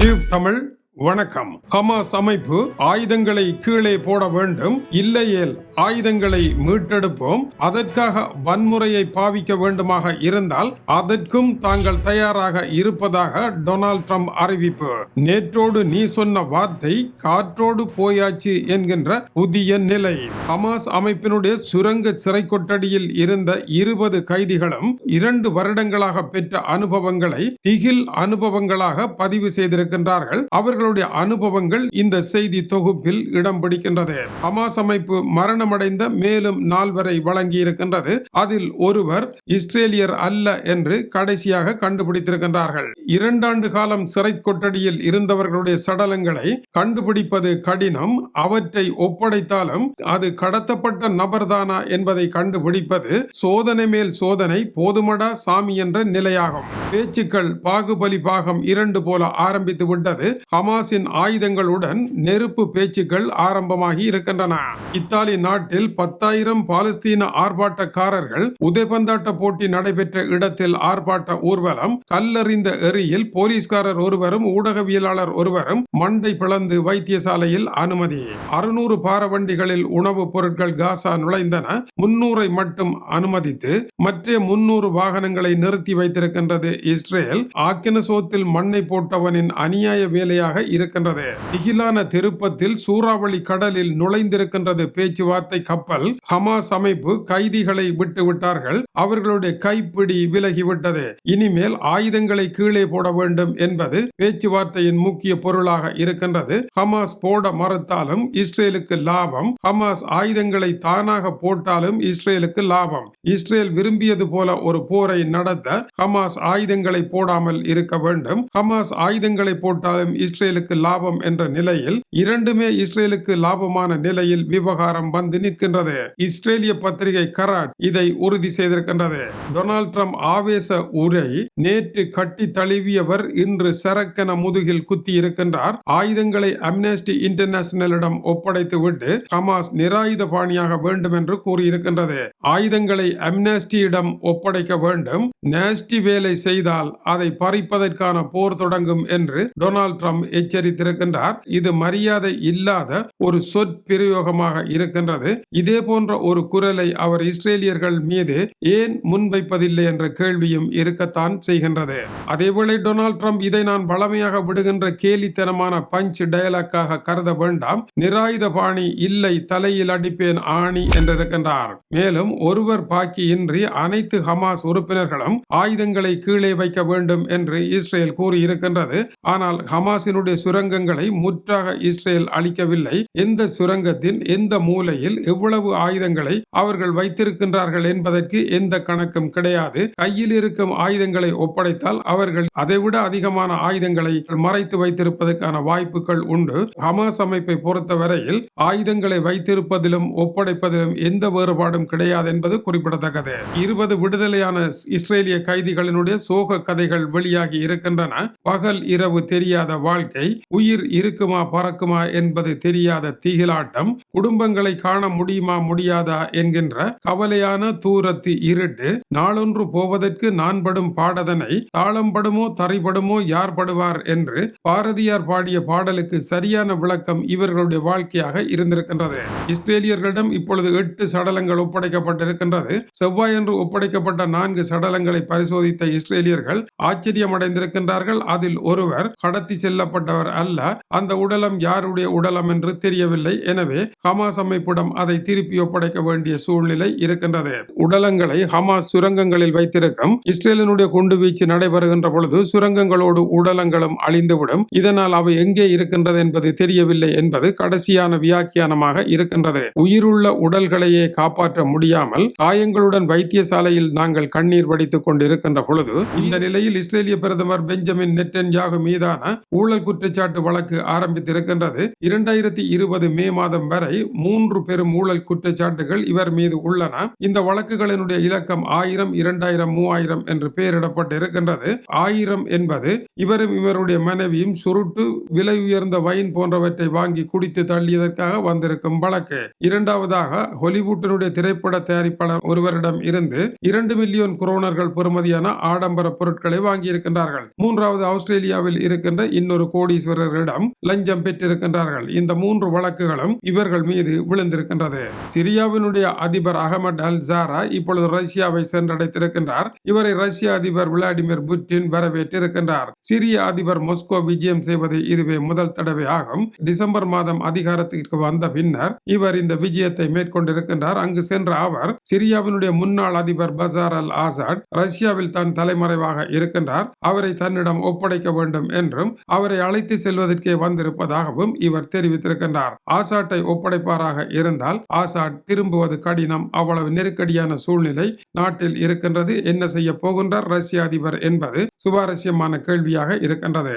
Tube Tamil வணக்கம். Hamas அமைப்பு ஆயுதங்களை கீழே போட வேண்டும். இல்லையேல் ஆயுதங்களை மீட்டெடுப்போம். அதற்காக வன்முறையை பாவிக்க வேண்டுமாக இருந்தால் அதற்கும் தாங்கள் தயாராக இருப்பதாக டொனால்ட் ட்ரம்ப் அறிவிப்பு. நேற்றோடு நீ சொன்ன வார்த்தை காற்றோடு போயாச்சு என்கின்ற புதிய நிலை. ஹமாஸ் அமைப்பினுடைய சுரங்க சிறை கொட்டடியில் இருந்த இருபது கைதிகளும் இரண்டு வருடங்களாக பெற்ற அனுபவங்களை திகில் அனுபவங்களாக பதிவு செய்திருக்கின்றார்கள். அவர்களுடைய அனுபவங்கள் இந்த செய்தி தொகுப்பில் இடம் பிடிக்கின்றது. ஹமாஸ் அமைப்பு மரணமடைந்த மேலும் நால்வரை வழங்கியிருக்கின்றது. அதில் ஒருவர் இஸ்ரேலியர் அல்ல என்று கடைசியாக கண்டுபிடித்திருக்கின்றார்கள். இரண்டாண்டு காலம் சிறை கொட்டடியில் இருந்தவர்களுடைய சடலங்களை கண்டுபிடிப்பது கடினம். அவற்றை ஒப்படைத்தாலும் அது கடத்தப்பட்ட நபர்தானா என்பதை கண்டுபிடிப்பது சோதனை மேல் சோதனை போதுமடா சாமி என்ற நிலையாகும். பேச்சுக்கள் பாகுபலி பாகம் இரண்டு போல ஆரம்பித்து விட்டது ஹமாஸ் ஹமாஸின் ஆயுதங்களுடன் நெருப்பு பேச்சுக்கள் ஆரம்பமாகி இருக்கின்றன. இத்தாலி நாட்டில் பத்தாயிரம் பாலஸ்தீன ஆர்ப்பாட்டக்காரர்கள் உதைபந்தாட்ட போட்டி நடைபெற்ற இடத்தில் ஆர்ப்பாட்ட ஊர்வலம் கல்லறிந்த எரியில் போலீஸ்காரர் ஒருவரும் ஊடகவியலாளர் ஒருவரும் மண்டை பிளந்து வைத்தியசாலையில் அனுமதி. அறுநூறு பாரவண்டிகளில் உணவுப் பொருட்கள் காசா நுழைந்தன. முன்னூரை மட்டும் அனுமதித்து மற்ற முன்னூறு வாகனங்களை நிறுத்தி வைத்திருக்கின்றது இஸ்ரேல். ஆக்கினசோத்தில் மண்ணை போட்டவனின் அநியாய வேலையாக இருக்கின்றது. திகிலான திருப்பத்தில் சூறாவளி கடலில் நுழைந்திருக்கின்றது பேச்சுவார்த்தை கப்பல். ஹமாஸ் அமைப்பு கைதிகளை விட்டு விட்டார்கள். அவர்களுடைய கைப்பிடி விலகிவிட்டது. இனிமேல் ஆயுதங்களை கீழே போட வேண்டும் என்பது பேச்சுவார்த்தையின் முக்கிய பொருளாக இருக்கின்றது. ஹமாஸ் போட மறுத்தாலும் இஸ்ரேலுக்கு லாபம். ஹமாஸ் ஆயுதங்களை தானாக போட்டாலும் இஸ்ரேலுக்கு லாபம். இஸ்ரேல் விரும்பியது போல ஒரு போரை நடத்த ஹமாஸ் ஆயுதங்களை போடாமல் இருக்க வேண்டும். ஹமாஸ் ஆயுதங்களை போட்டாலும் இஸ்ரேல் இஸ்ரேலுக்கு லாபம் என்ற நிலையில் இரண்டுமே இஸ்ரேலுக்கு லாபமான நிலையில் விவகாரம் வந்து நிற்கின்றது. இஸ்ரேலிய பத்திரிகை கராட் இதை உறுதி செய்திருக்கின்றது. டொனால்ட் ட்ரம்ப் ஆவேச உரை நேற்று கட்டி தழுவியவர் இன்று சரக்கென முதுகில் குத்தி இருக்கின்றார் ஆயுதங்களை அம்னஸ்டி இன்டர்நேஷனலிடம் ஒப்படைத்து விட்டு ஹமாஸ் நிராயுத பாணியாக வேண்டும் என்று கூறியிருக்கின்றது. ஆயுதங்களை அம்னஸ்டியிடம் ஒப்படைக்க வேண்டும். நேஸ்டி வேலை செய்தால் அதை பறிப்பதற்கான போர் தொடங்கும் என்று டொனால்ட் ட்ரம்ப் எச்சரித்திருக்கின்றார். இது மரியாதை இல்லாத ஒரு சொற்பிரயோகமாக இருக்கின்றது. இதே போன்ற ஒரு குரலை அவர் இஸ்ரேலியர்கள் மீது ஏன் முன்வைப்பதில்லை என்ற கேள்வியும் இருக்கத்தான் செய்கின்றது. அதேவேளை டொனால்ட் ட்ரம்ப் இதை நான் பழமையாக விடுகின்ற கேலித்தனமான பஞ்ச் டயலாக்காக கருத வேண்டாம். நிராயுத பாணி இல்லை தலையில் அடிப்பேன் ஆணி என்றிருக்கின்றார். மேலும் ஒருவர் பாக்கியின்றி அனைத்து ஹமாஸ் உறுப்பினர்களும் ஆயுதங்களை கீழே வைக்க வேண்டும் என்று இஸ்ரேல் கூறியிருக்கின்றது. ஆனால் ஹமாஸினுடைய சுரங்கங்களை முற்றாக இஸ்ரேல் அளிக்கவில்லை எந்த சுரங்கத்தின் எந்த மூலையில் எவ்வளவு ஆயுதங்களை அவர்கள் வைத்திருக்கின்றார்கள் என்பதற்கு எந்த கணக்கும் கிடையாது. கையில் இருக்கும் ஆயுதங்களை ஒப்படைத்தால் அவர்கள் அதைவிட அதிகமான ஆயுதங்களை மறைத்து வைத்திருப்பதற்கான வாய்ப்புகள் உண்டு. ஹமாஸ் அமைப்பை பொறுத்தவரையில் ஆயுதங்களை வைத்திருப்பதிலும் ஒப்படைப்பதிலும் எந்த வேறுபாடும் கிடையாது என்பது குறிப்பிடத்தக்கது. இருபது விடுதலையான இஸ்ரேலிய கைதிகளினுடைய சோக கதைகள் வெளியாகி இருக்கின்றன. பகல் இரவு தெரியாத வாழ்க்கை. உயிர் இருக்குமா பறக்குமா என்பது தெரியாத திகிலாட்டம் குடும்பங்களை காண முடியுமா முடியாதா என்கின்ற கவலையான தூரத்து இருட்டு நாளொன்று போவதற்கு நான் படும் பாடதனை தாளம் படுமோ தரைபடுமோ யார் படுவார் என்று பாரதியார் பாடிய பாடலுக்கு சரியான விளக்கம் இவர்களுடைய வாழ்க்கையாக இருந்திருக்கின்றது. இஸ்ரேலியர்களிடம் இப்பொழுது எட்டு சடலங்கள் ஒப்படைக்கப்பட்டிருக்கின்றது. செவ்வாயன்று ஒப்படைக்கப்பட்ட நான்கு சடலங்களை பரிசோதித்த இஸ்ரேலியர்கள் ஆச்சரியமடைந்திருக்கின்றார்கள். அதில் ஒருவர் கடத்தி செல்லப்பட்ட செல்லப்பட்டவர் அல்ல. அந்த உடலம் யாருடைய உடலம் என்று தெரியவில்லை. எனவே ஹமாஸ் அமைப்பிடம் அதை திருப்பி ஒப்படைக்க வேண்டிய சூழ்நிலை இருக்கின்றது. உடலங்களை ஹமாஸ் சுரங்கங்களில் வைத்திருக்கும் இஸ்ரேலினுடைய குண்டுவீச்சு நடைபெறுகின்ற பொழுது சுரங்கங்களோடு உடலங்களும் அழிந்துவிடும். இதனால் அவை எங்கே இருக்கின்றது என்பது தெரியவில்லை என்பது கடைசியான வியாக்கியானமாக இருக்கின்றது. உயிருள்ள உடல்களையே காப்பாற்ற முடியாமல் காயங்களுடன் வைத்தியசாலையில் நாங்கள் கண்ணீர் வடித்துக் கொண்டிருக்கின்ற பொழுது இந்த நிலையில் இஸ்ரேலிய பிரதமர் பெஞ்சமின் நெட்டன்யாகு மீதான ஊழல் குற்றச்சாட்டு வழக்கு ஆரம்பித்திருக்கின்றது. இரண்டாயிரத்தி இருபது மே மாதம் வரை மூன்று பெரும் ஊழல் குற்றச்சாட்டுகள் இவர் மீது உள்ளன. இந்த வழக்குகளினுடைய இலக்கம் ஆயிரம் இரண்டாயிரம் மூவாயிரம் என்று பெயரிடப்பட்டு இருக்கின்றது ஆயிரம் என்பது இவரும் இவருடைய மனைவியும் சுருட்டு விலை உயர்ந்த வைன் போன்றவற்றை வாங்கி குடித்து தள்ளியதற்காக வந்திருக்கும் வழக்கு. இரண்டாவதாக ஹாலிவுட்டினுடைய திரைப்பட தயாரிப்பாளர் ஒருவரிடம் இருந்து இரண்டு மில்லியன் குரோனர்கள் பெறுமதியான ஆடம்பர பொருட்களை வாங்கி இருக்கின்றார்கள் மூன்றாவது ஆஸ்திரேலியாவில் இருக்கின்ற இன்னொரு கோடீஸ்வரர்களிடம் லஞ்சம் பெற்றிருக்கின்றார்கள். இந்த மூன்று வழக்குகளும் இவர்கள் மீது விழுந்திருக்கின்றது. சிரியாவினுடைய அதிபர் அகமது அல் ஜாரா இப்பொழுது ரஷ்யாவை சென்றடைத்திருக்கின்றார். இவரை ரஷ்ய அதிபர் விளாடிமிர் புட்டின் வரவேற்றிருக்கின்றார். சிரிய அதிபர் மொஸ்கோ விஜயம் செய்வது இதுவே முதல் தடவை ஆகும் டிசம்பர் மாதம் அதிகாரத்திற்கு வந்த பின்னர் இவர் இந்த விஜயத்தை மேற்கொண்டிருக்கின்றார். அங்கு சென்ற அவர் சிரியாவினுடைய முன்னாள் அதிபர் பசார் அல் ஆசாட் ரஷ்யாவில் தான் தலைமறைவாக இருக்கின்றார். அவரை தன்னிடம் ஒப்படைக்க வேண்டும் என்றும் அவரை அழைத்து செல்வதற்கே வந்திருப்பதாகவும் இவர் தெரிவித்திருக்கின்றார். ஆசாட்டை ஒப்படைப்பாராக இருந்தால் ஆசாட் திரும்புவது கடினம். அவ்வளவு நெருக்கடியான சூழ்நிலை நாட்டில் இருக்கின்றது. என்ன செய்ய போகின்றார்? ரஷ்ய அதிபர் என்பது சுவாரஸ்யமான கேள்வியாக இருக்கின்றது.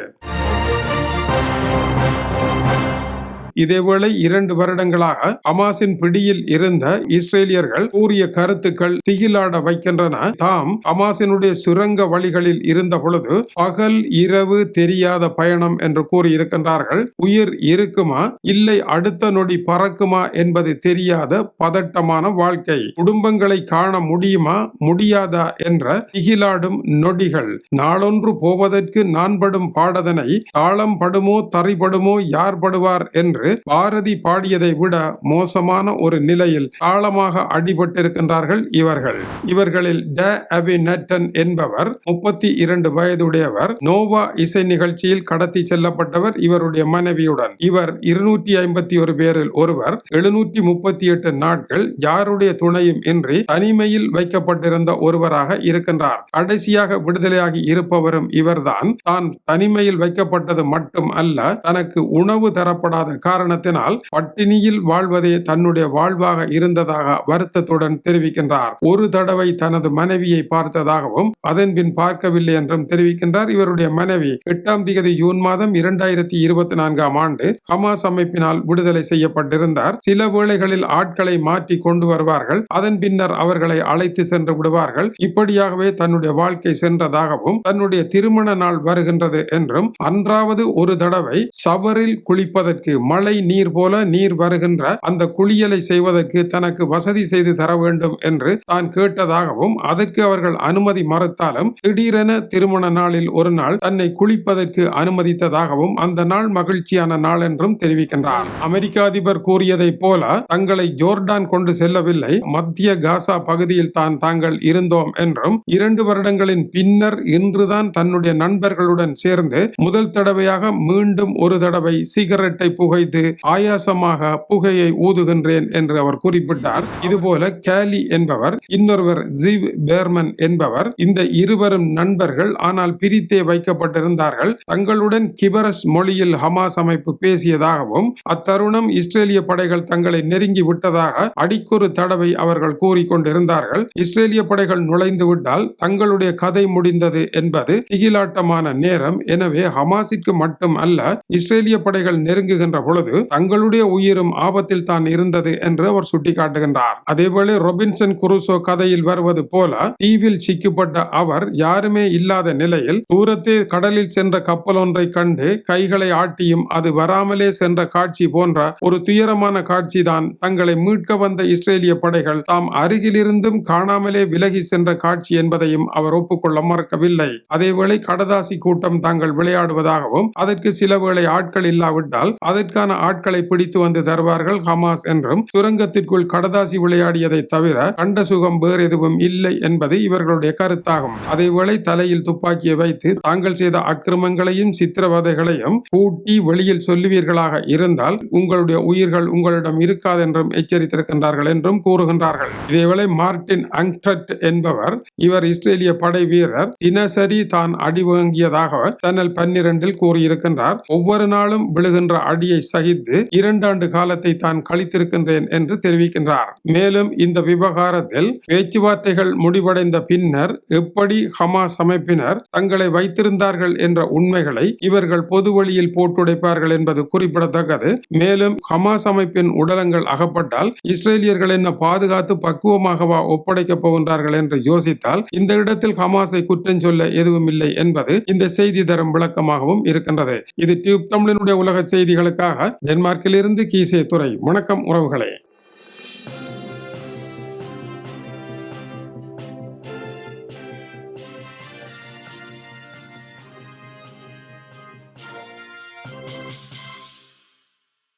இதேவேளை இரண்டு வருடங்களாக ஹமாஸின் பிடியில் இருந்த இஸ்ரேலியர்கள் கூறிய கருத்துக்கள் திகிலாட வைக்கின்றன. தாம் ஹமாஸினுடைய சுரங்க வழிகளில் இருந்த பொழுது பகல் இரவு தெரியாத பயணம் என்று கூறியிருக்கின்றார்கள். உயிர் இருக்குமா? இல்லை அடுத்த நொடி பறக்குமா என்பது தெரியாத பதட்டமான வாழ்க்கை. குடும்பங்களை காண முடியுமா? முடியாதா என்ற திகிலாடும் நொடிகள். நாளொன்று போவதற்கு நான் படும் பாடதனை தாளம் படுமோ தறிபடுமோ யார் படுவார் என்று பாரதி பாடியதை விட மோசமான ஒரு நிலையில் ஆழமாக அடிபட்டிருக்கின்றார்கள் இவர்கள். இவர்களில் ட. அபிநட்டன் என்பவர் முப்பத்தி இரண்டு வயதுடையவர் நோவா இசை நிகழ்ச்சியில் கடத்தி செல்லப்பட்டவர் இவருடைய மனைவியுடன். இவர் இருநூற்றி ஐம்பத்தி ஒரு பேரில் ஒருவர் எழுநூற்றி முப்பத்தி எட்டு நாட்கள் யாருடைய துணையும் இன்றி தனிமையில் வைக்கப்பட்டிருந்த ஒருவராக இருக்கின்றார். கடைசியாக விடுதலையாகி இருப்பவரும் இவர்தான். தான் தனிமையில் வைக்கப்பட்டது மட்டும் அல்ல தனக்கு உணவு தரப்படாத காரணத்தினால் பட்டினியில் வாழ்வதே தன்னுடைய வாழ்வாக இருந்ததாக வருத்தத்துடன் தெரிவிக்கின்றார். ஒரு தடவை தனது மனைவியை பார்த்ததாகவும் அதன் பின் பார்க்கவில்லை என்றும் தெரிவிக்கின்றார். இவருடைய மனைவி எட்டாம் திகதி ஜூன் மாதம் இரண்டாயிரத்தி இருபத்தி நான்காம் ஆண்டு ஹமாஸ் அமைப்பினால் விடுதலை செய்யப்பட்டிருந்தார். சில வேளைகளில் ஆட்களை மாற்றி கொண்டு வருவார்கள். அதன் பின்னர் அவர்களை அழைத்து சென்று விடுவார்கள். இப்படியாகவே தன்னுடைய வாழ்க்கை சென்றதாகவும் தன்னுடைய திருமண நாள் வருகின்றது என்றும் அன்றாவது ஒரு தடவை சவரில் குளிப்பதற்கு மழை நீர் போல நீர் வருகின்ற அந்த குளியலை செய்வதற்கு தனக்கு வசதி செய்து தர வேண்டும் என்று தான் கேட்டதாகவும் அதற்கு அவர்கள் அனுமதி மறுத்தாலும் திடீரென திருமண நாளில் ஒரு நாள் தன்னை குளிப்பதற்கு அனுமதித்ததாகவும் அந்த நாள் மகிழ்ச்சியான நாள் என்றும் தெரிவிக்கின்றார். அமெரிக்க அதிபர் கூறியதைப் போல தங்களை ஜோர்டான் கொண்டு செல்லவில்லை மத்திய காசா பகுதியில் தான் தாங்கள் இருந்தோம் என்றும் இரண்டு வருடங்களின் பின்னர் இன்றுதான் தன்னுடைய நண்பர்களுடன் சேர்ந்து முதல் தடவையாக மீண்டும் ஒரு தடவை சிகரெட்டை புகைத்து ஆயாசமாக புகையை ஊதுகின்றேன் என்று அவர் குறிப்பிட்டார். இதுபோல கேலி என்பவர் இன்னொருவர் ஜீவ் பேர்மன் என்பவர் இந்த இருவரும் நண்பர்கள் ஆனால் பிரித்தே வைக்கப்பட்டிருந்தார்கள். தங்களுடன் கிபரஸ் மொழியில் ஹமாஸ் அமைப்பு பேசியதாகவும் அத்தருணம் இஸ்ரேலிய படைகள் தங்களை நெருங்கி விட்டதாக அடிக்கொரு தடவை அவர்கள் கூறிக்கொண்டிருந்தார்கள். இஸ்ரேலிய படைகள் நுழைந்து விட்டால் தங்களுடைய கதை முடிந்தது என்பது திகிலாட்டமான நேரம். எனவே ஹமாஸிற்கு மட்டும் அல்ல இஸ்ரேலிய படைகள் நெருங்குகின்ற பொழுது தங்களுடைய உயிரும் ஆபத்தில் தான் இருந்தது என்று அவர் சுட்டிக்காட்டுகின்றார். அதேபோல ரொபின்சன் குருசோ கதையில் வருவது போல தீவில் சிக்கப்பட்ட அவர் யாருமே இல்லாத நிலையில் தூரத்தே கடலில் சென்ற கப்பல் ஒன்றை கண்டு கைகளை ஆட்டியும் அது வராமலே சென்ற காட்சி போன்ற ஒரு துயரமான காட்சி தான் தங்களை மீட்க வந்த இஸ்ரேலிய படைகள் தாம் அருகிலிருந்தும் காணாமலே விலகி சென்ற காட்சி என்பதையும் அவர் ஒப்புக்கொள்ள மறக்கவில்லை. அதேவேளை கடதாசி கூட்டம் தாங்கள் விளையாடுவதாகவும் அதற்கு சில வேளை ஆட்கள் இல்லாவிட்டால் அதற்கான ஆட்களை பிடித்து வந்து தருவார்கள் ஹமாஸ் என்றும் சுரங்கத்திற்குள் கடதாசி விளையாடியதை தவிர கண்ட சுகம் வேறு எதுவும் இல்லை என்பது இவர்களுடைய கருத்தாகும். அதேவேளை தலையில் துப்பாக்கியை வைத்து தாங்கள் செய்த அக்கிரமங்களையும் சித்திரவதைகளையும் கூட்டி வெளியில் சொல்லுவீர்களாக இருந்தால் உங்களுடைய உயிர்கள் உங்களிடம் இருக்காதென்றும் எச்சரித்திருக்கின்றார்கள் என்றும் கூறுகின்றார்கள். இதேவேளை மார்டின் அங்ட்ரட் என்பவர் இவர் இஸ்ரேலிய படை வீரர் தினசரி தான் அடி வாங்கியதாக தன்னல் பன்னிரண்டில் கூறியிருக்கின்றார். ஒவ்வொரு நாளும் விழுகின்ற அடியை சகித்து இரண்டாண்டு காலத்தை தான் கழித்திருக்கின்றேன் என்று தெரிவிக்கின்றார். மேலும் இந்த விவகாரத்தில் பேச்சுவார்த்தைகள் முடிவடைந்த பின்னர் எப்படி ஹமாஸ் அமைப்பினர் தங்களை வைத்திருந்தார்கள் என்ற உண்மைகளை இவர்கள் பொது வழியில் போட்டுடைப்பார்கள் என்பது குறிப்பிடத்தக்கது. மேலும் ஹமாஸ் அமைப்பின் உடலங்கள் அகப்பட்டால் இஸ்ரேலியர்கள் என்ன பாதுகாத்து பக்குவமாகவா ஒப்படைக்கப் போகின்றார்கள் என்று யோசித்தால் இந்த இடத்தில் ஹமாஸை குற்றம் சொல்ல எதுவும் இல்லை என்பது இந்த செய்தி தரும் விளக்கமாகவும் இருக்கின்றது. இது டியூப் தமிழனுடைய உலக செய்திகளுக்காக டென்மார்க்கிலிருந்து கீசே துறை. வணக்கம் உறவுகளே.